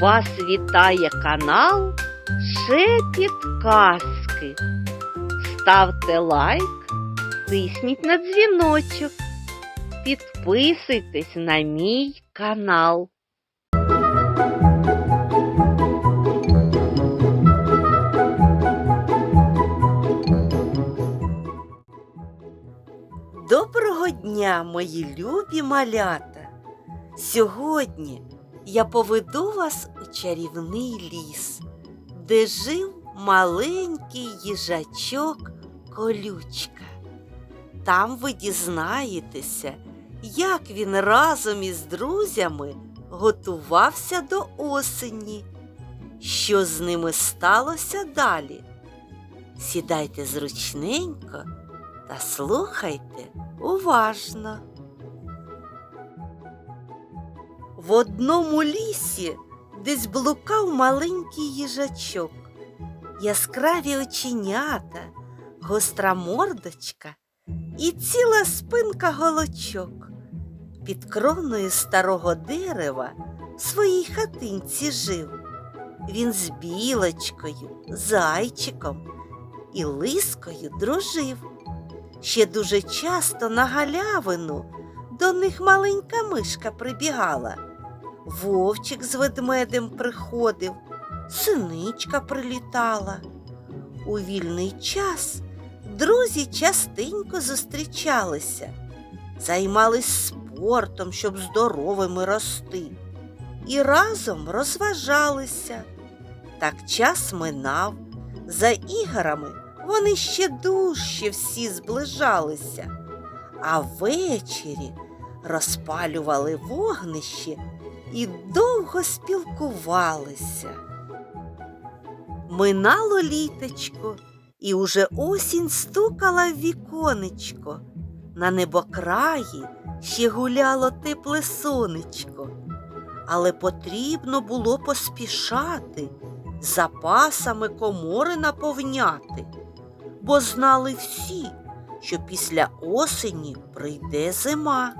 Вас вітає канал Шепіт Казки. Ставте лайк, тисніть на дзвіночок, підписуйтесь на мій канал. Доброго дня, мої любі малята! Сьогодні я поведу вас у чарівний ліс, де жив маленький їжачок колючка. Там ви дізнаєтеся, як він разом із друзями готувався до осені. Що з ними сталося далі? Сідайте зручненько та слухайте уважно. В одному лісі десь блукав маленький їжачок, яскраві оченята, гостра мордочка і ціла спинка голочок. Під кроною старого дерева в своїй хатинці жив. Він з білочкою, зайчиком і лискою дружив. Ще дуже часто на галявину до них маленька мишка прибігала. Вовчик з ведмедем приходив, синичка прилітала. У вільний час друзі частенько зустрічалися, займались спортом, щоб здоровими рости, і разом розважалися. Так час минав, за іграми вони ще дужче всі зближалися, а ввечері розпалювали вогнище і довго спілкувалися. Минало літочко, і уже осінь стукала в віконечко. На небокраї ще гуляло тепле сонечко, але потрібно було поспішати, запасами комори наповняти, бо знали всі, що після осені прийде зима,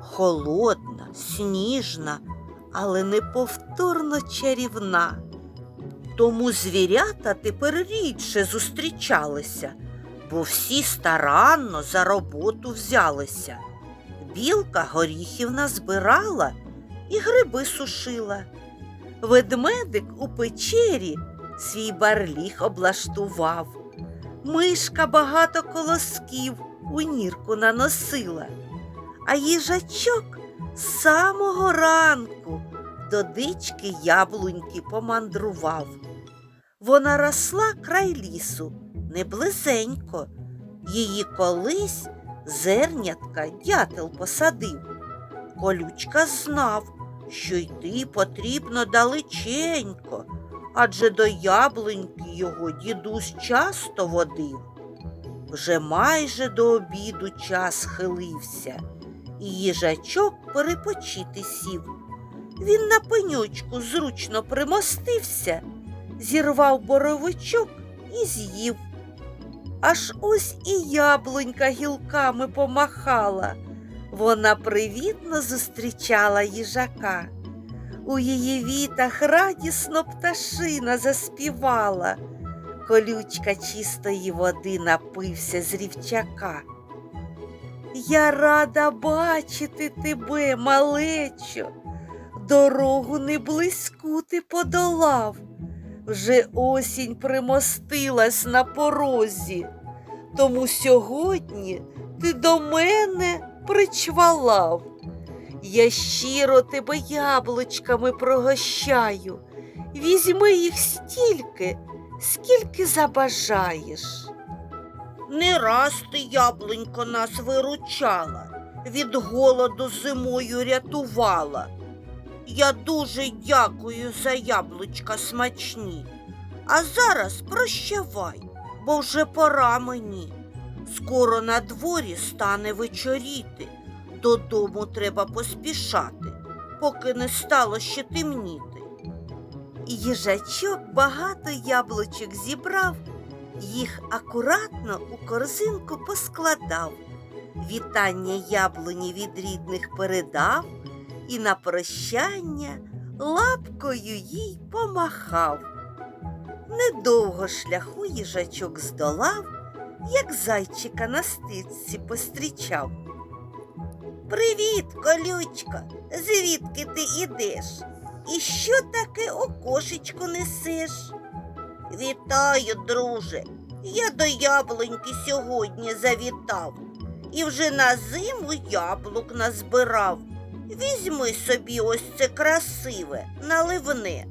холодна, сніжна, але неповторно чарівна. Тому звірята тепер рідше зустрічалися, бо всі старанно за роботу взялися. Білка горіхів назбирала і гриби сушила. Ведмедик у печері свій барліг облаштував. Мишка багато колосків у нірку наносила, а їжачок з самого ранку до дички яблуньки помандрував. Вона росла край лісу, не близенько. Її колись зернятка дятел посадив. Колючка знав, що йти потрібно далеченько, адже до яблуньки його дідусь часто водив. Вже майже до обіду час хилився, їжачок перепочити сів. Він на пеньочку зручно примостився, зірвав боровичок і з'їв. Аж ось і яблунька гілками помахала. Вона привітно зустрічала їжака. У її вітах радісно пташина заспівала. Колючка чистої води напився з рівчака. Я рада бачити тебе, малечо, дорогу не близьку ти подолав. Вже осінь примостилась на порозі, тому сьогодні ти до мене причвалав. Я щиро тебе яблучками прогощаю. Візьми їх стільки, скільки забажаєш. Не раз ти, яблунько, нас виручала, від голоду зимою рятувала. Я дуже дякую за яблучка смачні. А зараз прощавай, бо вже пора мені. Скоро на дворі стане вечоріти. Додому треба поспішати, поки не стало ще темніти. Їжачок багато яблучок зібрав, їх акуратно у корзинку поскладав, вітання яблуні від рідних передав і на прощання лапкою їй помахав. Недовго шляху їжачок здолав, як зайчика на стицці пострічав. Привіт, колючка, звідки ти ідеш? І що таке окошечко несеш? Вітаю, друже. Я до яблуньки сьогодні завітав і вже на зиму яблук назбирав. Візьми собі ось це красиве, наливне.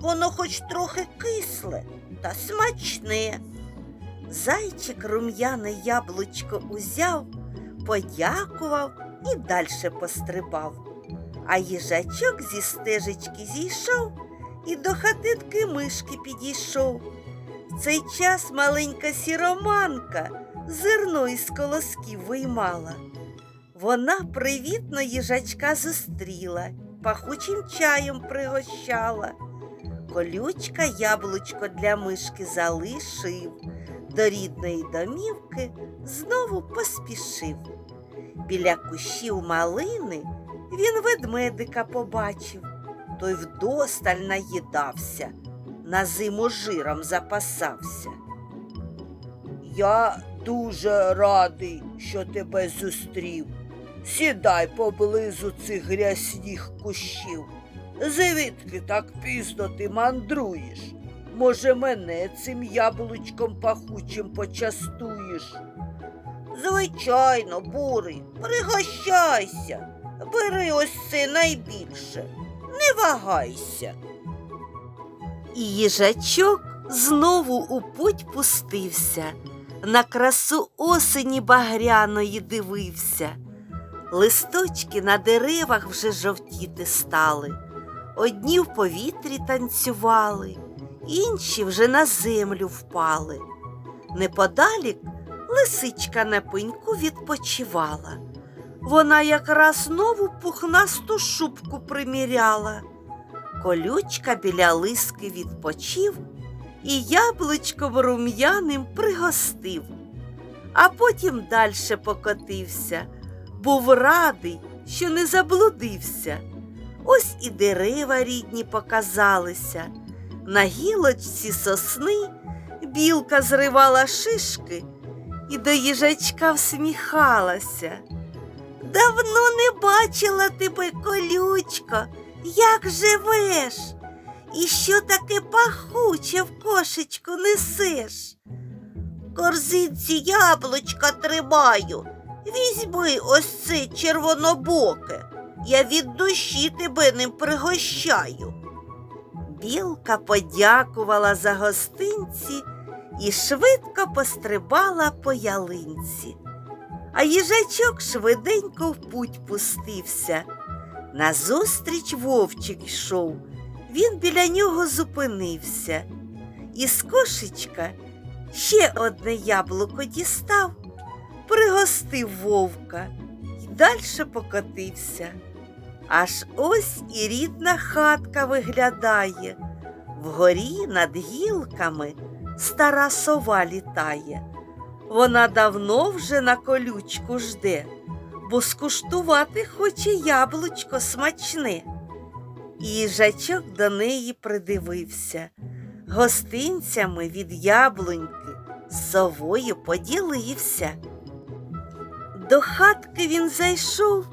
Воно хоч трохи кисле та смачне. Зайчик рум'яне яблучко узяв, подякував і дальше пострибав. А їжачок зі стежечки зійшов і до хатинки мишки підійшов. В цей час маленька сіроманка зерно із колосків виймала. Вона привітно їжачка зустріла, пахучим чаєм пригощала. Колючка яблучко для мишки залишив, до рідної домівки знову поспішив. Біля кущів малини він ведмедика побачив, той вдосталь наїдався, на зиму жиром запасався. Я дуже радий, що тебе зустрів. Сідай поблизу цих грязних кущів. Звідки так пізно ти мандруєш? Може, мене цим яблучком пахучим почастуєш? Звичайно, бурий, пригощайся. Бери ось це найбільше, не вагайся. І їжачок знову у путь пустився, на красу осені багряної дивився. Листочки на деревах вже жовтіти стали, одні в повітрі танцювали, інші вже на землю впали. Неподалік лисичка на пеньку відпочивала. Вона якраз нову пухнасту шубку приміряла. Колючка біля лиски відпочив і яблучком рум'яним пригостив, а потім дальше покотився, був радий, що не заблудився. Ось і дерева рідні показалися. На гілочці сосни білка зривала шишки і до їжачка всміхалася. Давно не бачила тебе, колючко, як живеш? І що таке пахуче в кошечку несеш? Корзинці яблучка тримаю. Візьми ось це червонобоке. Я від душі тебе ним пригощаю. Білка подякувала за гостинці і швидко пострибала по ялинці. А їжачок швиденько в путь пустився. Назустріч вовчик йшов, він біля нього зупинився. Із кошечка ще одне яблуко дістав, пригостив вовка і дальше покотився. Аж ось і рідна хатка виглядає. Вгорі над гілками стара сова літає. Вона давно вже на колючку жде, бо скуштувати хоче яблучко смачне. Їжачок до неї придивився. Гостинцями від яблуньки з совою поділився. До хатки він зайшов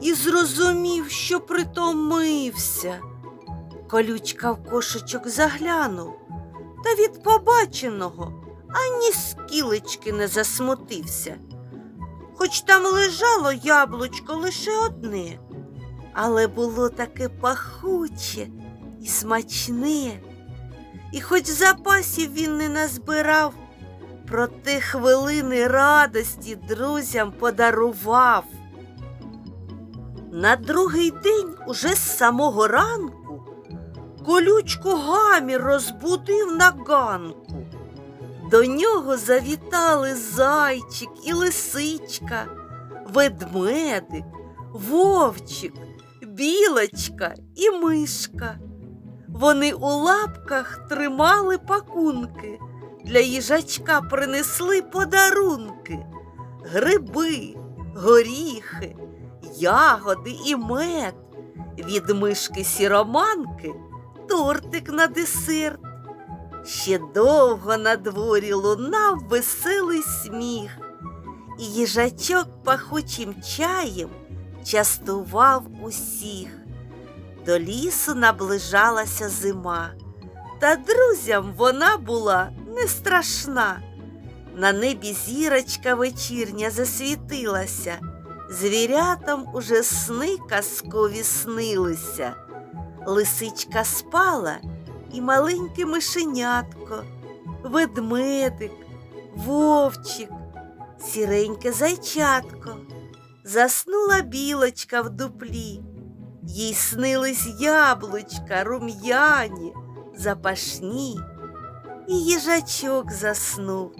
і зрозумів, що притомився. Колючка в кошечок заглянув, та від побаченого ані скілечки не засмутився. Хоч там лежало яблучко лише одне, але було таке пахуче і смачне. І хоч запасів він не назбирав, проте хвилини радості друзям подарував. На другий день, уже з самого ранку, колючку гамір розбудив на ганку. До нього завітали зайчик і лисичка, ведмедик, вовчик, білочка і мишка. Вони у лапках тримали пакунки, для їжачка принесли подарунки, гриби, горіхи, ягоди і мед, від мишки сіроманки тортик на десерт. Ще довго на дворі лунав веселий сміх, і їжачок пахучим чаєм частував усіх. До лісу наближалася зима, та друзям вона була не страшна. На небі зірочка вечірня засвітилася, звірятам уже сни казкові снилися. Лисичка спала і маленьке мишенятко, ведмедик, вовчик, сіреньке зайчатко. Заснула білочка в дуплі, їй снились яблучка, рум'яні, запашні, і їжачок заснув,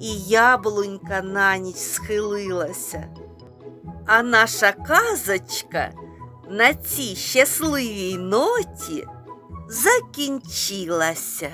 і яблунька на ніч схилилася. А наша казочка на цій щасливій ноті закінчилася.